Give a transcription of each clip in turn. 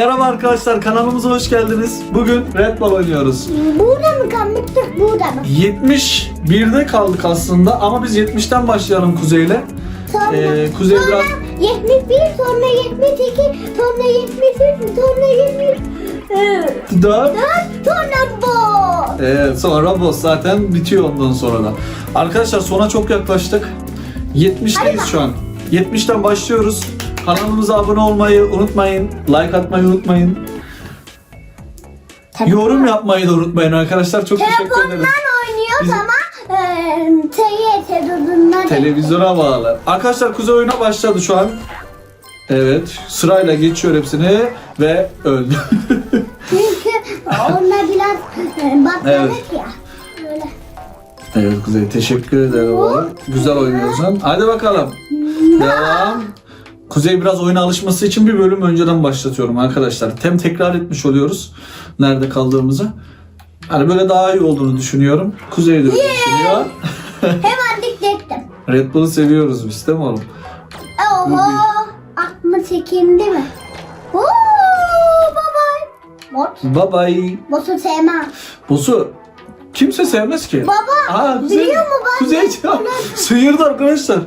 Merhaba arkadaşlar kanalımıza hoş geldiniz. Bugün Red Ball oynuyoruz. Burada mı kalmıştık burada mı? 71'de kaldık aslında ama biz 70'ten başlayalım Kuzey'le. Sonra, Ee, Kuzey sonra biraz 71, sonra 72, sonra 73, sonra 20, e, 4. sonra bu. Evet sonra boss zaten bitiyor ondan sonra da. Arkadaşlar sona çok yaklaştık. 70'teyiz şu an. 70'ten başlıyoruz. Kanalımıza abone olmayı unutmayın. Like atmayı unutmayın. Yorum yapmayı da unutmayın arkadaşlar. Çok teşekkür ederiz. Telefondan oynuyoruz Biz- ama e, TYT Televizyona bağlı. Arkadaşlar kuzey oyuna başladı şu an. Evet sırayla geçiyor hepsini ve öldü. Çünkü onlar biraz e, Evet. ya. Öyle. evet Kuzey teşekkür ederim. oğlum. Güzel oynuyorsun. Hadi bakalım. Devam. Kuzey biraz oyuna alışması için bir bölüm önceden başlatıyorum arkadaşlar. Tem tekrar etmiş oluyoruz. Nerede kaldığımızı. Hani böyle daha iyi olduğunu düşünüyorum. Kuzey de öyle düşünüyor. Hemen diklettim. Red Bull'u seviyoruz biz değil mi oğlum? Oho. Aklıma çekindi mi? Oo baba. Bot. Bye bye. Botu sevmem. Bosu kimse sevmez ki. Baba, Aa, Kuzey, biliyor mu ben Kuzey sıyırdı arkadaşlar.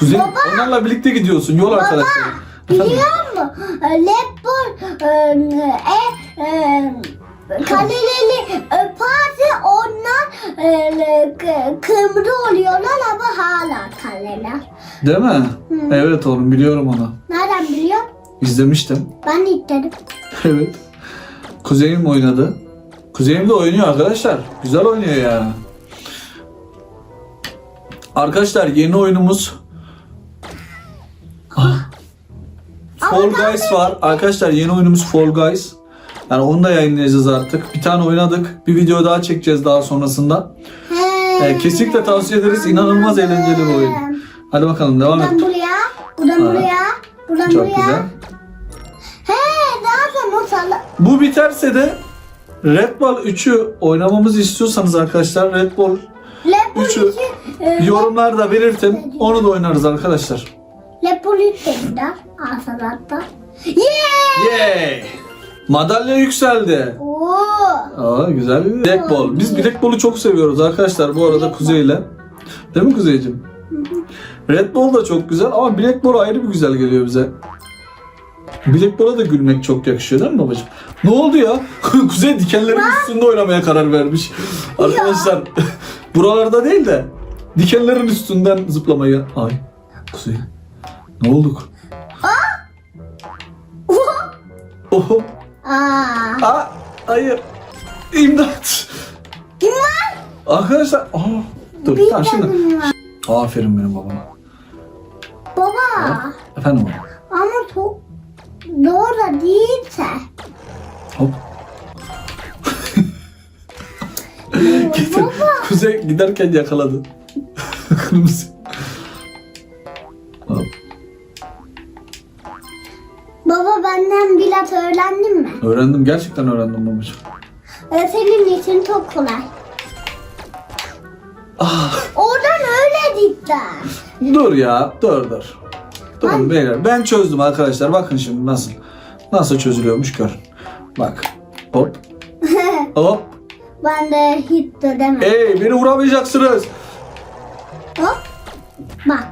Kuzey Baba. onlarla birlikte gidiyorsun yol arkadaşları. Biliyor musun? Lepbol e, e, kaleleri öperse onlar e, k- kırmızı oluyorlar ama hala kaleler. Değil mi? Evet oğlum biliyorum onu. Nereden biliyor? İzlemiştim. Ben de istedim. Evet. Kuzeyim oynadı. Kuzeyim de oynuyor arkadaşlar. Güzel oynuyor yani. Arkadaşlar yeni oyunumuz Fall Guys var. Arkadaşlar yeni oyunumuz Fall Guys. Yani onu da yayınlayacağız artık. Bir tane oynadık. Bir video daha çekeceğiz daha sonrasında. Ee, kesinlikle tavsiye ederiz. İnanılmaz eğlenceli bir oyun. Hadi bakalım devam Buradan et. buraya, buradan Ha. buraya, buradan Çok buraya. güzel. He, daha sonra sala. Bu biterse de Red Bull 3'ü oynamamızı istiyorsanız arkadaşlar Red Bull Lepol Üçü. için, e, yorumlarda belirtin. Onu da oynarız arkadaşlar. Lepol dediler. Asalatta. Yeah! Yay! Madalya yükseldi. Oo. Aa güzel. Black Ball. Biz Black Ball'u çok seviyoruz arkadaşlar bu arada Kuzey'le. Değil mi Kuzey'cim? Red Ball da çok güzel ama Black Ball ayrı bir güzel geliyor bize. Black Ball'a da gülmek çok yakışıyor değil mi babacığım? Ne oldu ya? Kuzey dikenlerin üstünde oynamaya karar vermiş. Arkadaşlar buralarda değil de dikenlerin üstünden zıplamayı. Ay Kuzey. Ne olduk? Oho. Aa. Aa, hayır. İmdat. Kim var? Arkadaşlar, aa, dur Bir tamam şimdi. var. Aferin benim babama. Baba. Efendim oğlum. Ama çok doğru değilse. Hop. Getir. Kuzey giderken yakaladı. Kırmızı. Baba benden biraz öğrendin mi? Öğrendim gerçekten öğrendim babacığım. Ee, senin için çok kolay. Ah, Oradan öyle cidden. dur ya dur dur. Durun beyler ben çözdüm arkadaşlar bakın şimdi nasıl. Nasıl çözülüyormuş görün. Bak. Hop. Hop. ben de hiç de demedim. Ey beni vuramayacaksınız. Hop. Bak.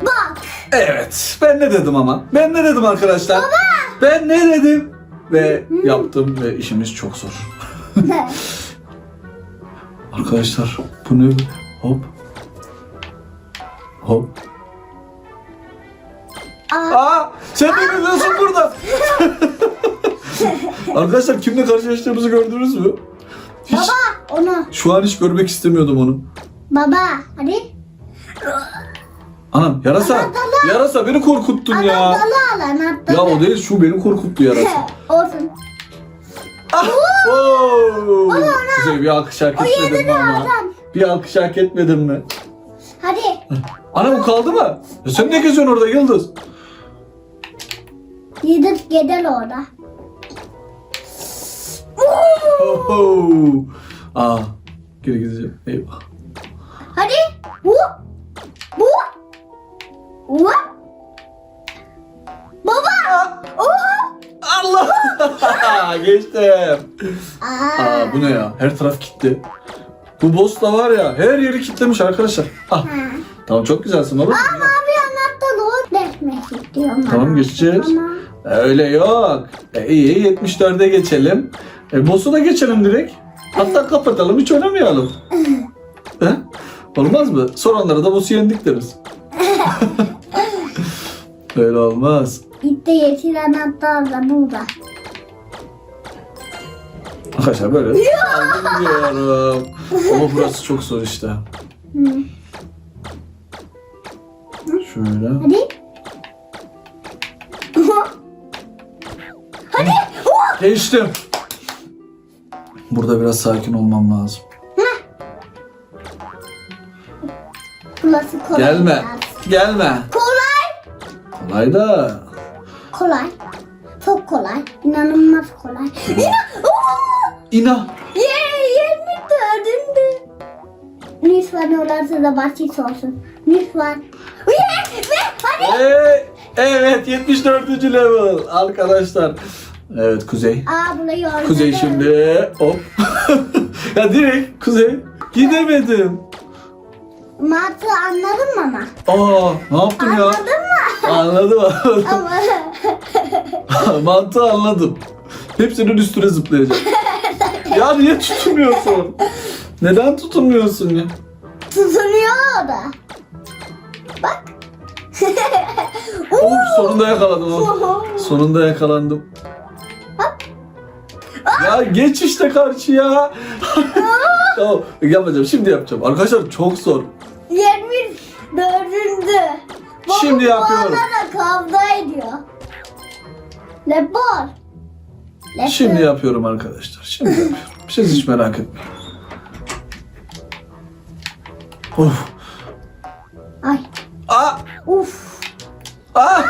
Bak. Evet. Ben ne dedim ama? Ben ne dedim arkadaşlar? Ben ne dedim? Ve yaptım ve işimiz çok zor. Arkadaşlar bu ne? Hop. Hop. Aa, Aa! Sen ne biliyorsun burada? arkadaşlar kimle karşılaştığımızı gördünüz mü? Hiç, baba onu. şu an hiç görmek istemiyordum onu. Baba hadi. Anam yarasa. Anahtarlar. Yarasa beni korkuttun ya. Anahtarı al anahtarı. Ya o değil şu beni korkuttu yarasa. Olsun. Ah! Oo! Kuzey bir alkış hak etmedin mi ama? Bir alkış hak etmedin mi? Hadi. Ana bu kaldı mı? Ya sen ne geziyorsun orada Yıldız? Yedir gider orada. Oho! Aa, geri gideceğim. Eyvah. Bu. Baba. Oo. Geçtim. Aa. Aa bu ne ya? Her taraf kilitli. Bu boss da var ya her yeri kilitlemiş arkadaşlar. Ah. Ha. Tamam çok güzelsin baba. Ama bir anahtar o değişmek istiyorum. Tamam, geçeceğiz. Tamam. Öyle yok. E, iyi 74'e geçelim. E, boss'u da geçelim direkt. Hatta kapatalım hiç oynamayalım. He? Olmaz mı? Soranlara da boss'u yendik deriz. Öyle olmaz. İşte yeşil anahtar da burada. Arkadaşlar böyle. Aldım diyorum. Ama burası çok zor işte. Hı. Şöyle. Hadi. Hadi. Geçtim. Burada biraz sakin olmam lazım. Burası kolay. Gelme. biraz. Gelme. Kolay. Kolay da. Kolay. Çok kolay. İnanılmaz kolay. İnan. Oo! İna. Ye, yirmi dördündü. Lütfen orası da basit olsun. Lütfen. Ye, ve hadi. Ee, evet 74. level arkadaşlar. Evet Kuzey. Aa burayı. Kuzey şimdi hop. ya direkt Kuzey. Gidemedim. Mantığı anladın mı ama? Aa ne yaptım ya? Anladın mı? Anladım anladım. Ama Mantığı anladım. Hepsinin üstüne zıplayacağım. ya niye tutunmuyorsun? Neden tutunmuyorsun ya? tutunuyor da. Bak. Of sonunda yakaladım. of. Sonunda yakalandım. ya geç işte karşıya. tamam yapacağım şimdi yapacağım. Arkadaşlar çok zor. Yirmi dördündü. Baba Şimdi yapıyorum. Arada kavga ediyor. Lebor. Lebor. Şimdi yapıyorum arkadaşlar. Şimdi yapıyorum. Siz hiç merak etmeyin. Of. Ay. Aa! Uf. Aa!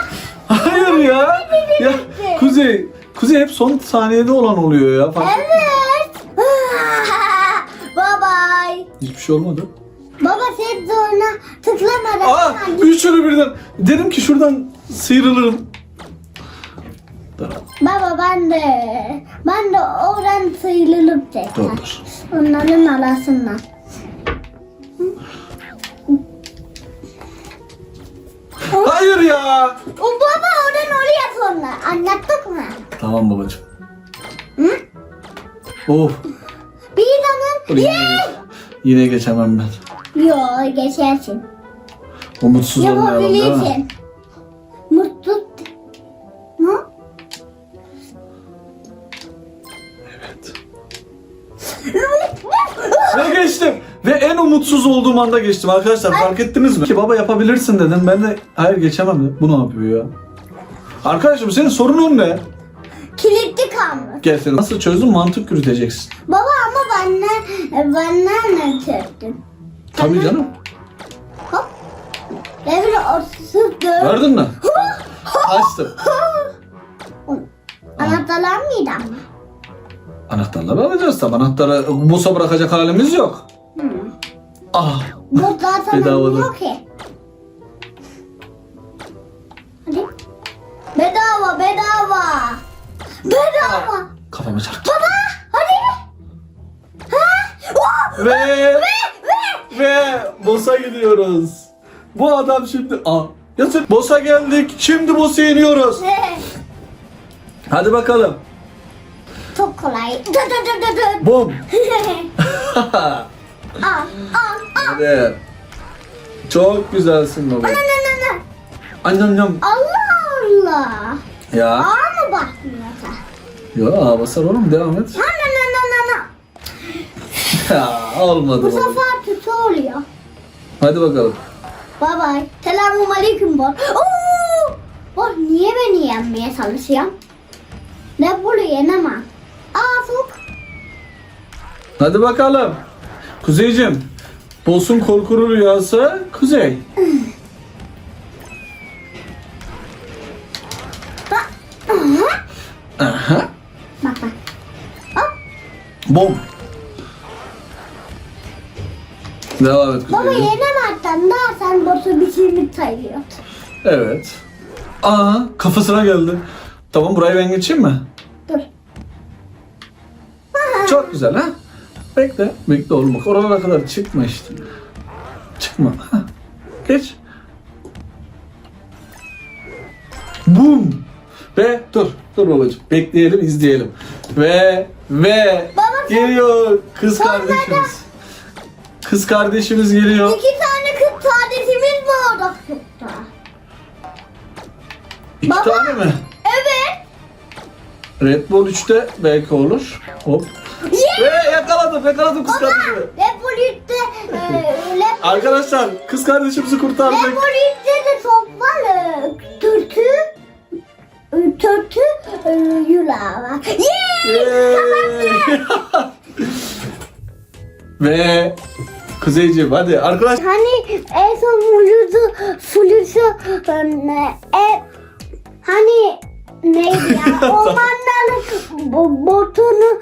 Hayır ya. Ya Kuzey. Kuzey hep son saniyede olan oluyor ya. Fark Evet. bye bye. Hiçbir şey olmadı. Baba sen sonra tıklamadan. Aa! Üçünü birden. Dedim ki şuradan sıyrılırım. Baba ben de ben de oradan sıyrılıp tekrar. Dur dur. Onların arasından. Hayır ya. O baba oradan oraya sonra. Anlattık mı? Tamam babacığım. Hı? Of. Bir zaman Oraya yine, yine geçemem ben. Yo geçersin. Umutsuz olmayalım değil mi? Yapabilirsin. Mutlu. Ne? Evet. Ve geçtim. Ve en umutsuz olduğum anda geçtim arkadaşlar. Fark ettiniz mi? Ki baba yapabilirsin dedim. Ben de hayır geçemem dedim. Bu ne yapıyor ya? Arkadaşım senin sorunun ne? Kilitli kalmış. Gel seni nasıl çözdün mantık yürüteceksin. Baba ama benden benden ne çöktün? Tabii canım. Hop. Devre dört. Gördün mü? Açtım. Anahtarlar mıydı ama? Anahtarları alacağız tabi. Anahtarı bosa bırakacak halimiz yok. Hı. Ah. Bu zaten Bedavadan. yok ki. Hadi. Bedava bedava. Bedava. Kafama çarptı. Baba hadi. Ha? Oh! Ve ve boss'a gidiyoruz. Bu adam şimdi Aa, ya sen boss'a geldik. Şimdi boss'a iniyoruz. Hadi bakalım. Çok kolay. Dı dı dı dı. Bum. Al al al. Hadi. Çok güzelsin baba. Na na na na. Annem Allah Allah. Ya. Aa mı bakmıyorsa? Ya basar oğlum devam et. Na na na na na na. Ya olmadı Bu baba. sefer oluyor. Hadi bakalım. Bye bye. Selamun aleyküm bor. Oo! Bor niye beni yenmeye çalışıyorsun? Ne bunu yenemem. Aa sok. Hadi bakalım. Kuzeycim. Boss'un korkulu rüyası Kuzey. Aha. Bak bak. Hop. Bom. Devam et Baba Kuzeycim. yenemezsen daha sen bosu bitirmiş sayıyor. Evet. Aa kafasına geldi. Tamam burayı ben geçeyim mi? Dur. Çok güzel ha. Bekle. Bekle oğlum bak. Oralara kadar çıkma işte. Çıkma. Ha. Geç. Bum. Ve dur. Dur babacığım. Bekleyelim izleyelim. Ve ve Baba, geliyor kız kardeşimiz. Kız kardeşimiz geliyor. İki tane kız kardeşimiz mi orada çıktı? İki Baba. tane mi? Evet. Red Bull 3'te belki olur. Hop. Ve yakaladım yakaladım kız kardeşimi. Repolit'te e, Lep- Arkadaşlar kız kardeşimizi kurtardık. Repolit'te de top var. e, Türkü e, Türkü e, yulağı var. Yay! Yay! Ve Kuzeyciğim hadi arkadaş. Hani en son flütü, flütü ne, e, hani neydi ya? Ormanların botunu